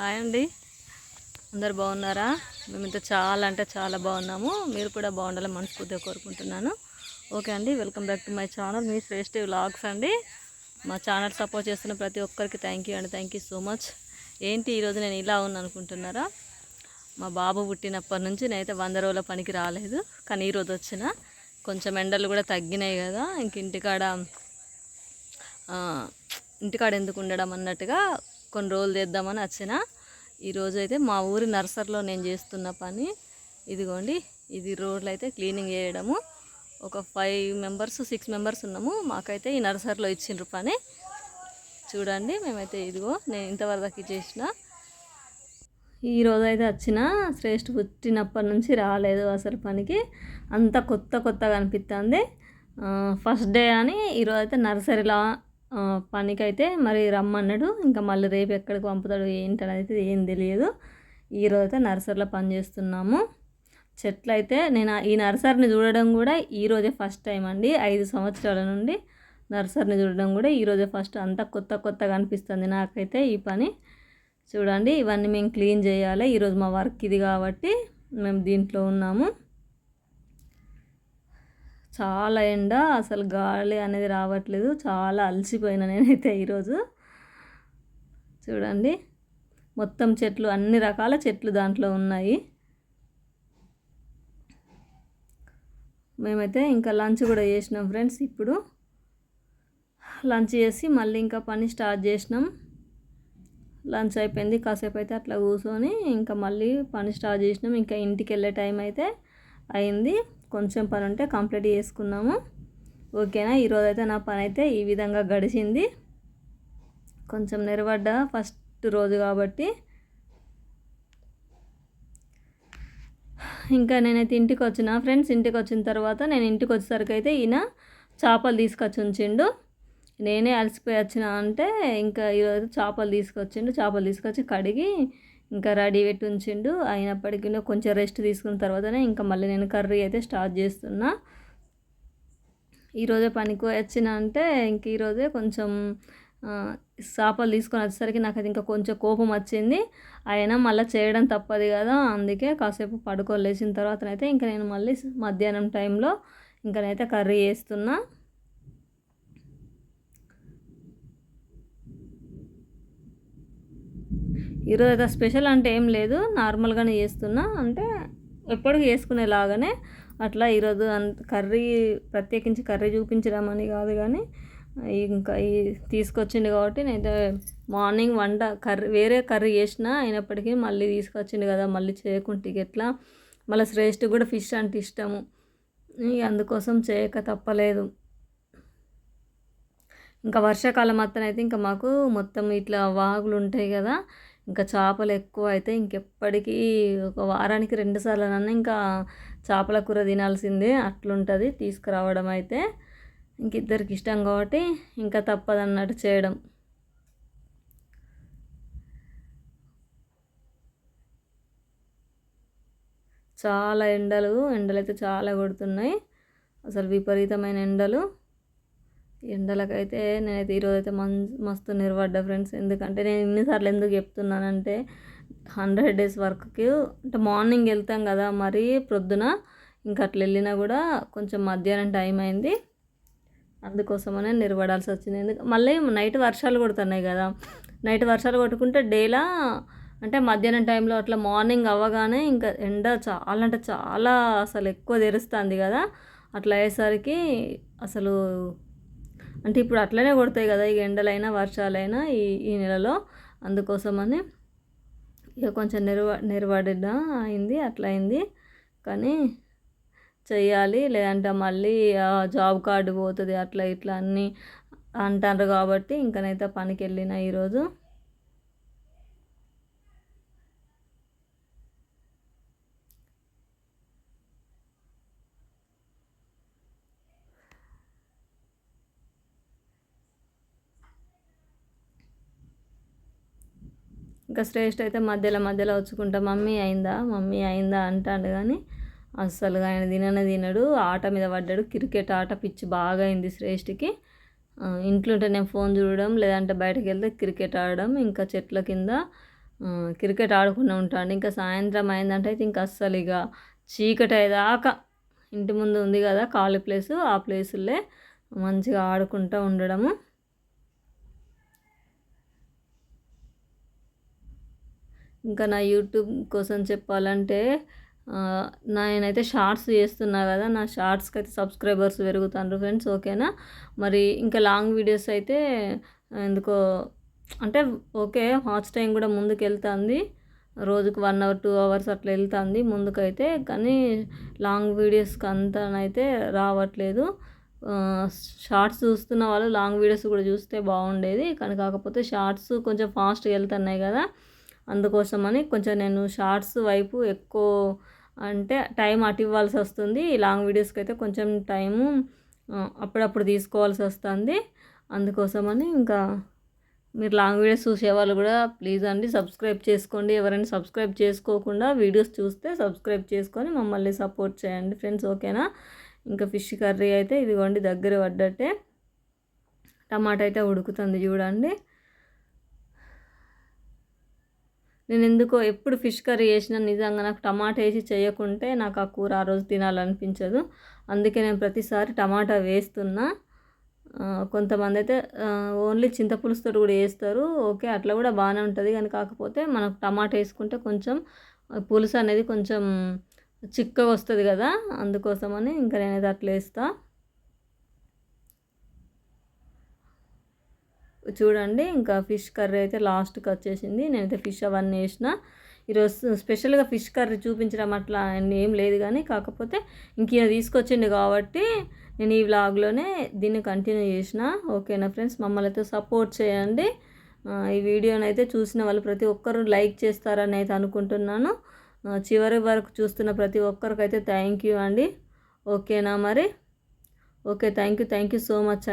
Hi అండి. అందరు బాగున్నారా? మేమైతే చాలా అంటే చాలా బాగున్నాము. మీరు కూడా బాగుండాలని మనస్ఫూర్తిగా కోరుకుంటున్నాను. ఓకే అండి welcome back to my channel. Me Shreshta vlogs అండి. మా ఛానల్ సపోర్ట్ చేస్తున్న ప్రతి ఒక్కరికి థ్యాంక్ యూ అండి. థ్యాంక్ యూ సో మచ్ ఏంటి ఈరోజు నేను ఇలా ఉన్నాను అనుకుంటున్నారా? మా బాబు పుట్టినప్పటి నుంచి నేనైతే వంద రోజుల పనికి రాలేదు. కానీ ఈరోజు వచ్చిన కొంచెం ఎండలు కూడా తగ్గినాయి కదా. ఇంక ఇంటికాడ ఇంటికాడ ఎందుకు ఉండడం అన్నట్టుగా కొన్ని రోజులు చేద్దామని వచ్చిన. ఈరోజు అయితే మా ఊరి నర్సరీలో నేను చేస్తున్న పని. ఇదిగోండి ఇది రోడ్లు అయితే క్లీనింగ్ చేయడము. ఒక ఫైవ్ మెంబర్స్ సిక్స్ మెంబర్స్ ఉన్నాము. మాకైతే ఈ నర్సరీలో ఇచ్చిండ్రు పని. చూడండి మేమైతే ఇదిగో నేను ఇంతవరకు చేసిన. ఈరోజు అయితే వచ్చిన శ్రేష్ఠ పుట్టినప్పటి నుంచి రాలేదు అసలు పనికి. అంత కొత్త కొత్తగా అనిపిస్తుంది ఫస్ట్ డే అని ఈరోజు అయితే నర్సరీలో పనికైతే మరి రమ్మన్నాడు. ఇంకా మళ్ళీ రేపు ఎక్కడికి పంపుతాడు ఏంటని అయితే ఏం తెలియదు. ఈరోజు అయితే నర్సరీలో పని చేస్తున్నాము. చెట్లు అయితే నేను ఈ నర్సరీని చూడడం కూడా ఈరోజే ఫస్ట్ టైం అండి. ఐదు సంవత్సరాల నుండి నర్సరీని చూడడం కూడా ఈరోజే ఫస్ట్. అంతా కొత్త కొత్తగా అనిపిస్తుంది నాకైతే ఈ పని. చూడండి ఇవన్నీ మేము క్లీన్ చేయాలి. ఈరోజు మా వర్క్ ఇది కాబట్టి మేము దీంట్లో ఉన్నాము. చాలా ఎండ అసలు గాలి అనేది రావట్లేదు. చాలా అలసిపోయినా నేనైతే ఈరోజు. చూడండి మొత్తం చెట్లు అన్ని రకాల చెట్లు దాంట్లో ఉన్నాయి. మేమైతే ఇంకా లంచ్ కూడా చేసినాం ఫ్రెండ్స్ ఇప్పుడు. లంచ్ చేసి మళ్ళీ ఇంకా పని స్టార్ట్ చేసినాం. లంచ్ అయిపోయింది కాసేపు అయితే అట్లా కూర్చొని ఇంకా మళ్ళీ పని స్టార్ట్ చేసినాం. ఇంకా ఇంటికి వెళ్ళే టైం అయితే అయింది. కొంచెం పని ఉంటే కంప్లీట్ చేసుకున్నాము ఓకేనా? ఈరోజు అయితే నా పని అయితే ఈ విధంగా గడిచింది. కొంచెం నిలబడ్డ ఫస్ట్ రోజు కాబట్టి. ఇంకా నేనైతే ఇంటికి వచ్చిన ఫ్రెండ్స్ ఇంటికి వచ్చిన తర్వాత నేను ఇంటికి వచ్చేసరికి అయితే ఈయన చేపలు తీసుకొచ్చి ఉంచిండు నేనే అలసిపోయి వచ్చిన అంటే ఇంకా ఈరోజు చేపలు తీసుకొచ్చిండు. చేపలు తీసుకొచ్చి కడిగి ఇంకా రెడీ పెట్టి ఉంచిండు అయినప్పటికీ నేను కొంచెం రెస్ట్ తీసుకున్న తర్వాతనే ఇంకా మళ్ళీ నేను కర్రీ అయితే స్టార్ట్ చేస్తున్నా. ఈరోజే పనికి వచ్చిన అంటే ఇంక ఈరోజే కొంచెం చేపలు తీసుకొని వచ్చేసరికి నాకు అది ఇంకా కొంచెం కోపం వచ్చింది. అయినా మళ్ళీ చేయడం తప్పదు కదా అందుకే కాసేపు పడుకోలేసిన తర్వాతనైతే ఇంకా నేను మళ్ళీ మధ్యాహ్నం టైంలో ఇంకనైతే కర్రీ చేస్తున్నా. ఈరోజు అయితే స్పెషల్ అంటే ఏం లేదు. నార్మల్గానే చేస్తున్నా. అంటే ఎప్పటికీ చేసుకునేలాగానే అట్లా ఈరోజు అంత కర్రీ ప్రత్యేకించి కర్రీ చూపించడం అని కాదు కానీ ఇంకా ఈ తీసుకొచ్చిండు కాబట్టి నేనైతే మార్నింగ్ వంట కర్రీ వేరే కర్రీ చేసిన అయినప్పటికీ మళ్ళీ తీసుకొచ్చిండు కదా మళ్ళీ చేయకుంటే ఎట్లా? మళ్ళీ శ్రేష్ఠ కూడా ఫిష్ అంటే ఇష్టము. అందుకోసం చేయక తప్పలేదు. ఇంకా వర్షాకాలం అత్తనైతే ఇంకా మాకు మొత్తం ఇట్లా వాగులు ఉంటాయి కదా ఇంకా చేపలు ఎక్కువ అయితే ఇంకెప్పటికీ ఒక వారానికి రెండు సార్లు ఇంకా చేపల కూర తినాల్సిందే అట్లుంటుంది తీసుకురావడం అయితే. ఇంక ఇద్దరికి ఇష్టం కాబట్టి ఇంకా తప్పదు అన్నట్టు చేయడం. చాలా ఎండలు ఎండలు అయితే చాలా కొడుతున్నాయి. అసలు విపరీతమైన ఎండలు. ఎండలకైతే నేనైతే ఈరోజు అయితే మన్ మస్తు నిలబడ్డా ఫ్రెండ్స్. ఎందుకంటే నేను ఇన్నిసార్లు ఎందుకు చెప్తున్నానంటే హండ్రెడ్ డేస్ వర్క్కి అంటే మార్నింగ్ వెళ్తాం కదా మరి ప్రొద్దున ఇంకా అట్లా వెళ్ళినా కూడా కొంచెం మధ్యాహ్నం టైం అయింది. అందుకోసమనే నిలబడాల్సి వచ్చింది. ఎందుకు మళ్ళీ నైట్ వర్షాలు కొడుతున్నాయి కదా నైట్ వర్షాలు కొట్టుకుంటే డేలా అంటే మధ్యాహ్నం టైంలో అట్లా మార్నింగ్ అవ్వగానే ఇంకా ఎండ చాలా అంటే చాలా అసలు ఎక్కువ తెరుస్తుంది కదా. అట్లా అయ్యేసరికి అసలు అంటే ఇప్పుడు అట్లనే కొడతాయి కదా ఈ ఎండలైనా వర్షాలైనా ఈ ఈ నెలలో. అందుకోసమని ఇక కొంచెం నెరవ నిర్వడిన అయింది అట్లా అయింది కానీ చెయ్యాలి లేదంటే మళ్ళీ జాబ్ కార్డు పోతుంది అట్లా ఇట్లా అన్నీ అంటారు కాబట్టి ఇంకనైతే పనికి వెళ్ళిన ఈరోజు. ఇంకా శ్రేష్ఠ అయితే మధ్యలో మధ్యలో వచ్చుకుంటా మమ్మీ అయిందా? మమ్మీ అయిందా? అంటాడు కానీ అస్సలు ఆయన తిననే తినడు. ఆట మీద పడ్డాడు. క్రికెట్ ఆట పిచ్చి బాగా అయింది శ్రేష్ఠకి. ఇంట్లో ఉంటే నేను ఫోన్ చూడడం లేదంటే బయటకు వెళ్తే క్రికెట్ ఆడడం ఇంకా చెట్ల కింద క్రికెట్ ఆడుకునే ఉంటాడు. ఇంకా సాయంత్రం అయిందంటే అయితే ఇంకా అస్సలు ఇక చీకటి అయ్యేదాకా ఇంటి ముందు ఉంది కదా ఖాళీ ప్లేసు. ఆ ప్లేసులే మంచిగా ఆడుకుంటూ ఉండడము. ఇంకా నా యూట్యూబ్ కోసం చెప్పాలంటే నేనైతే షార్ట్స్ చేస్తున్నా కదా నా షార్ట్స్కి అయితే సబ్స్క్రైబర్స్ పెరుగుతాను ఫ్రెండ్స్ ఓకేనా? మరి ఇంకా లాంగ్ వీడియోస్ అయితే ఎందుకో అంటే ఓకే వాచ్ టైం కూడా ముందుకు వెళ్తుంది రోజుకు వన్ అవర్ టూ అవర్స్ అట్లా వెళ్తుంది ముందుకైతే కానీ లాంగ్ వీడియోస్కి అంతనైతే రావట్లేదు. షార్ట్స్ చూస్తున్న వాళ్ళు లాంగ్ వీడియోస్ కూడా చూస్తే బాగుండేది కానీ కాకపోతే షార్ట్స్ కొంచెం ఫాస్ట్గా వెళ్తున్నాయి కదా. అందుకోసమని కొంచెం నేను షార్ట్స్ వైపు ఎక్కువ అంటే టైం అటు ఇవ్వాల్సి వస్తుంది. లాంగ్ వీడియోస్కి అయితే కొంచెం టైము అప్పుడప్పుడు తీసుకోవాల్సి వస్తుంది. అందుకోసమని ఇంకా మీరు లాంగ్ వీడియోస్ చూసేవాళ్ళు కూడా ప్లీజ్ అండి సబ్స్క్రైబ్ చేసుకోండి. ఎవరైనా సబ్స్క్రైబ్ చేసుకోకుండా వీడియోస్ చూస్తే సబ్స్క్రైబ్ చేసుకొని మమ్మల్ని సపోర్ట్ చేయండి ఫ్రెండ్స్ ఓకేనా? ఇంకా ఫిష్ కర్రీ అయితే ఇదిగోండి దగ్గర పడ్డట్టే. టమాటా అయితే ఉడుకుతుంది చూడండి. నేను ఎందుకో ఎప్పుడు ఫిష్ కర్రీ చేసినా నిజంగా నాకు టమాటా వేసి చేయకుంటే నాకు ఆ కూర ఆ రోజు తినాలనిపించదు. అందుకే నేను ప్రతిసారి టమాటా వేస్తున్నా. కొంతమంది అయితే ఓన్లీ చింతపులుసుతో కూడా వేస్తారు. ఓకే అట్లా కూడా బాగానే ఉంటుంది. కానీ కాకపోతే మనకు టమాటా వేసుకుంటే కొంచెం పులుసు అనేది కొంచెం చిక్కగా వస్తుంది కదా అందుకోసమని ఇంకా నేనైతే అట్లా వేస్తాను చూడండి ఇంకా ఫిష్ కర్రీ అయితే లాస్ట్కి వచ్చేసింది. నేనైతే ఫిష్ అవన్నీ వేసిన. ఈరోజు స్పెషల్గా ఫిష్ కర్రీ చూపించడం అట్లా ఏం లేదు కానీ కాకపోతే ఇంక తీసుకొచ్చిండు కాబట్టి నేను ఈ వ్లాగ్లోనే దీన్ని కంటిన్యూ చేసిన. ఓకేనా ఫ్రెండ్స్? మమ్మల్ని అయితే సపోర్ట్ చేయండి. ఈ వీడియోని అయితే చూసిన వాళ్ళు ప్రతి ఒక్కరు లైక్ చేస్తారని అయితే అనుకుంటున్నాను. చివరి వరకు చూస్తున్న ప్రతి ఒక్కరికైతే థ్యాంక్ యూ అండి. ఓకేనా మరి? Okay thank you thank you so much